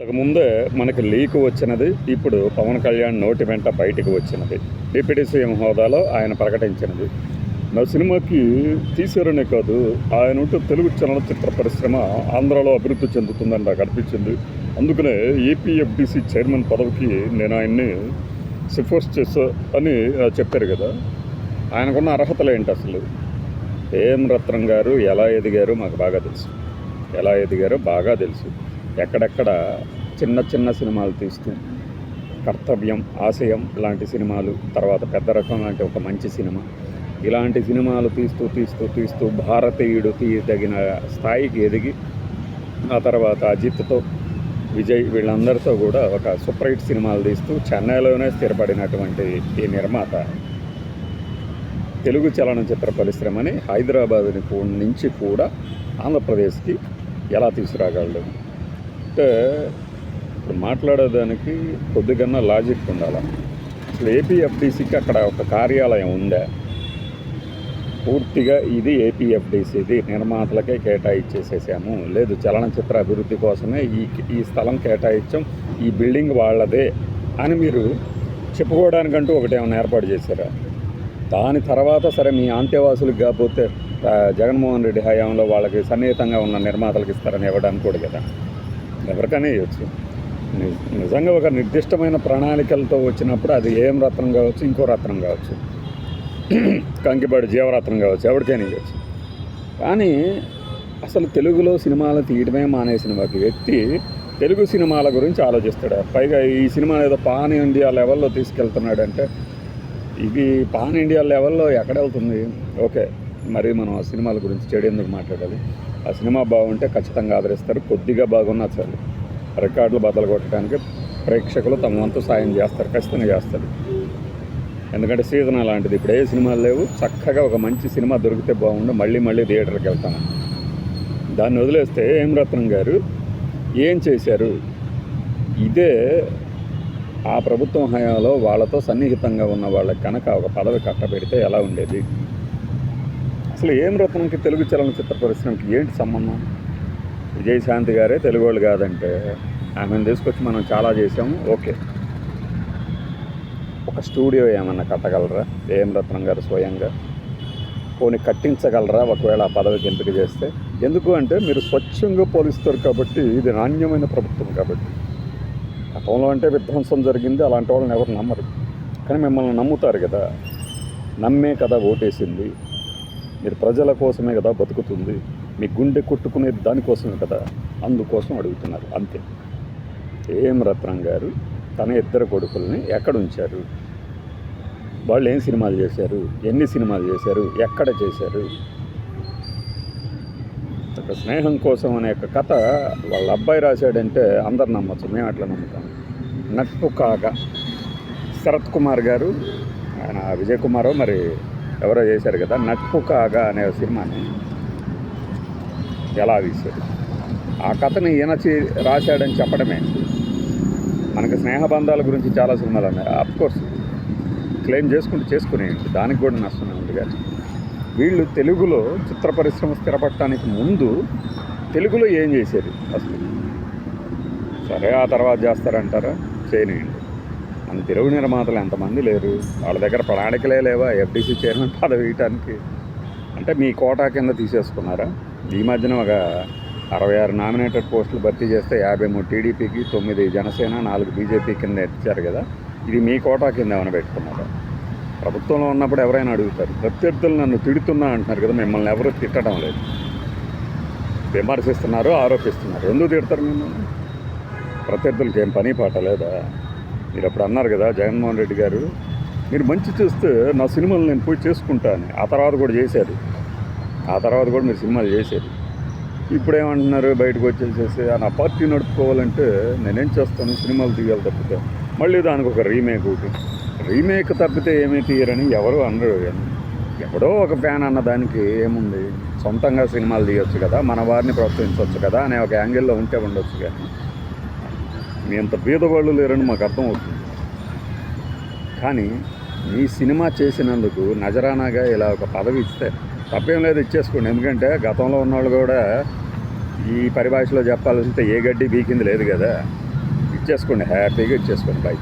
ముందే మనకి లీక్ వచ్చినది ఇప్పుడు పవన్ కళ్యాణ్ నోటి వెంట బయటకు వచ్చినది. డిప్యూటీ సీఎం హోదాలో ఆయన ప్రకటించినది. నా సినిమాకి తీసారనే కాదు ఆయన ఉంటే తెలుగు చలనచిత్ర పరిశ్రమ ఆంధ్రాలో అభివృద్ధి చెందుతుందని నాకు అనిపించింది. అందుకనే ఏపీఎఫ్డిసి చైర్మన్ పదవికి నేను ఆయన్ని సిఫార్సు చేస్తా అని చెప్పారు కదా. ఆయనకున్న అర్హతలు ఏంటి అసలు? ఏం రత్నం గారు ఎలా ఎదిగారు మాకు బాగా తెలుసు. ఎలా ఎదిగారో బాగా తెలుసు. ఎక్కడెక్కడ చిన్న చిన్న సినిమాలు తీస్తూ కర్తవ్యం ఆశయం లాంటి సినిమాలు తర్వాత పెద్ద రకం లాంటి ఒక మంచి సినిమా. ఇలాంటి సినిమాలు తీస్తూ తీస్తూ తీస్తూ భారతీయుడు తీయదగిన స్థాయికి ఎదిగి ఆ తర్వాత అజిత్తో విజయ్ వీళ్ళందరితో కూడా ఒక సూపర్ హిట్ సినిమాలు తీస్తూ చెన్నైలోనే స్థిరపడినటువంటి ఈ నిర్మాత. తెలుగు చలనచిత్ర పరిశ్రమని హైదరాబాద్ నుంచి కూడా ఆంధ్రప్రదేశ్కి ఎలా తీసుకురాగలడు? అంటే ఇప్పుడు మాట్లాడేదానికి కొద్దిగా లాజిక్ ఉండాలి? అసలు ఏపీఎఫ్డిసికి అక్కడ ఒక కార్యాలయం ఉందా? పూర్తిగా ఇది ఏపీఎఫ్డిసిది నిర్మాతలకే కేటాయించేసేసాము లేదు చలనచిత్ర అభివృద్ధి కోసమే ఈ ఈ స్థలం కేటాయించాం ఈ బిల్డింగ్ వాళ్ళదే అని మీరు చెప్పుకోవడానికంటూ ఒకటి ఏమైనా ఏర్పాటు చేశారా? దాని తర్వాత సరే మీ అంత్యవాసులకు కాకపోతే జగన్మోహన్ రెడ్డి హయాంలో వాళ్ళకి సన్నిహితంగా ఉన్న నిర్మాతలకు ఇస్తారని ఇవ్వడానికి కూడా కదా. ఎవరికైనా ఇవ్వచ్చు ని- నిజంగా ఒక నిర్దిష్టమైన ప్రణాళికలతో వచ్చినప్పుడు అది ఏం రత్నం కావచ్చు ఇంకో రత్నం కావచ్చు. కంకిపాడు జీవరత్నం కావచ్చు ఎవరికైనా ఇవ్వచ్చు కానీ అసలు తెలుగులో సినిమాలు తీయడమే మానేసిన ఒక వ్యక్తి తెలుగు సినిమాల గురించి ఆలోచిస్తాడు. పైగా ఈ సినిమా ఏదో పాన్ ఇండియా లెవెల్లో తీసుకెళ్తున్నాడంటే ఇది పాన్ ఇండియా లెవెల్లో ఎక్కడ వెళ్తుంది? ఓకే. మరి మనం ఆ సినిమాల గురించి చెడేందుకు మాట్లాడాలి? ఆ సినిమా బాగుంటే ఖచ్చితంగా ఆదరిస్తారు. కొద్దిగా బాగున్నా చాలు. రికార్డులు బద్దలు కొట్టడానికి ప్రేక్షకులు తమ వంతు సాయం చేస్తారు. ఖచ్చితంగా చేస్తారు. ఎందుకంటే సీజన్ అలాంటిది. ఇప్పుడు ఏ సినిమాలు లేవు. చక్కగా ఒక మంచి సినిమా దొరికితే బాగుండు. మళ్ళీ మళ్ళీ థియేటర్కి వెళ్తాను. దాన్ని వదిలేస్తే ఏం రత్నం గారు ఏం చేశారు? ఇదే ఆ ప్రభుత్వం హయాంలో వాళ్ళతో సన్నిహితంగా ఉన్న వాళ్ళకి కనుక ఒక పదవి కట్టబెడితే ఎలా ఉండేది? అసలు ఏం రత్నంకి తెలుగు చలనచిత్ర పరిశ్రమకి ఏంటి సంబంధం? విజయశాంతి గారే తెలుగు వాళ్ళు కాదంటే ఆమెను తీసుకొచ్చి మనం చాలా చేసాము ఓకే. ఒక స్టూడియో ఏమన్నా కట్టగలరా? ఏఎం రత్నం గారు స్వయంగా? పోనీ కట్టించగలరా? ఒకవేళ ఆ పదవికి ఎంపిక చేస్తే. ఎందుకు అంటే మీరు స్వచ్ఛంగా పోలిస్తారు కాబట్టి ఇది నాణ్యమైన ప్రభుత్వం కాబట్టి. గతంలో అంటే విధ్వంసం జరిగింది అలాంటి వాళ్ళని ఎవరు నమ్మరు. కానీ మిమ్మల్ని నమ్ముతారు కదా. నమ్మే కదా ఓటేసింది. మీరు ప్రజల కోసమే కదా బతుకుతుంది. మీ గుండె కొట్టుకునేది దానికోసమే కదా అందుకోసం అడుగుతున్నారు. అంతే. ఏం రత్నం గారు? తన ఇద్దరు కొడుకుల్ని ఎక్కడ ఉంచారు వాళ్ళు ఏం సినిమాలు చేశారు? ఎన్ని సినిమాలు చేశారు? ఎక్కడ చేశారు? ఒక స్నేహం కోసం అనే ఒక కథ వాళ్ళ అబ్బాయి రాశాడంటే అందరు నమ్మచ్చు. మేము అట్లా నమ్ముతాం. నట్టు కాగా శరత్ కుమార్ గారు ఆయన విజయ్ కుమారో మరి ఎవరో చేశారు కదా నట్టు కాగా అనే సినిమాని ఎలా తీశారు? ఆ కథని ఈయన చే- రాశాడని చెప్పడమే. మనకి స్నేహబంధాల గురించి చాలా సినిమాలు ఉన్నాయి. అఫ్కోర్స్ క్లెయిమ్ చేసుకుంటూ చేసుకునేయండి దానికి కూడా నష్టమే ఉంది కానీ వీళ్ళు తెలుగులో చిత్ర పరిశ్రమ స్థిరపడటానికి ముందు తెలుగులో ఏం చేసేది? అసలు సరే ఆ తర్వాత చేస్తారంటారా? చేయనియండి. మన తెలుగు నిర్మాతలు ఎంతమంది లేరు? వాళ్ళ దగ్గర ప్రణాళికలే లేవా? ఎఫ్డీసీ చైర్మన్ పదవి ఇవ్వటానికి? అంటే మీ కోటా కింద తీసేసుకున్నారా? ఈ మధ్యన ఒక అరవై ఆరు నామినేటెడ్ పోస్టులు భర్తీ చేస్తే యాభై మూడు టీడీపీకి తొమ్మిది జనసేన నాలుగు బీజేపీ కింద ఇచ్చారు కదా? ఇది మీ కోటా కింద ఏమైనా పెట్టుకున్నారా? ప్రభుత్వంలో ఉన్నప్పుడు ఎవరైనా అడుగుతారు ప్రత్యర్థులు నన్ను తిడుతున్నా అంటున్నారు కదా మిమ్మల్ని ఎవరు తిట్టడం లేదు. విమర్శిస్తున్నారు ఆరోపిస్తున్నారు. ఎందుకు తిడతారు మిమ్మల్ని? ప్రత్యర్థులకి ఏం పని పాట లేదా? మీరు అప్పుడు అన్నారు కదా జగన్మోహన్ రెడ్డి గారు మీరు మంచి చూస్తే నా సినిమాలు నేను పోయి చేసుకుంటాను ఆ తర్వాత కూడా చేశారు. ఆ తర్వాత కూడా మీరు సినిమాలు చేశారు. ఇప్పుడు ఏమంటున్నారు? బయటకు వచ్చేసేసి ఆ నా పార్టీ నడుపుకోవాలంటే నేనేం చేస్తాను? సినిమాలు తీయాలి తప్పితే. మళ్ళీ దానికి ఒక రీమేక్ ఒకటి. రీమేక్ తప్పితే ఏమీ తీయరని ఎవరు అనరు. ఎవడో ఒక ఫ్యాన్ అన్న దానికి ఏముంది? సొంతంగా సినిమాలు తీయొచ్చు కదా మన వారిని ప్రోత్సహించవచ్చు కదా అనే ఒక యాంగిల్లో ఉంటే ఉండొచ్చు కానీ మీ అంత బీదవాళ్ళు లేరని మాకు అర్థమవుతుంది కానీ మీ సినిమా చేసినందుకు నజరానాగా ఇలా ఒక పదవి ఇస్తే తప్పేం లేదు ఇచ్చేసుకోండి. ఎందుకంటే గతంలో ఉన్నవాళ్ళు కూడా ఈ పరిభాషలో చెప్పాలంటే ఏ గడ్డి బీకింది లేదు కదా. ఇచ్చేసుకోండి. హ్యాపీగా ఇచ్చేసుకోండి. బాయ్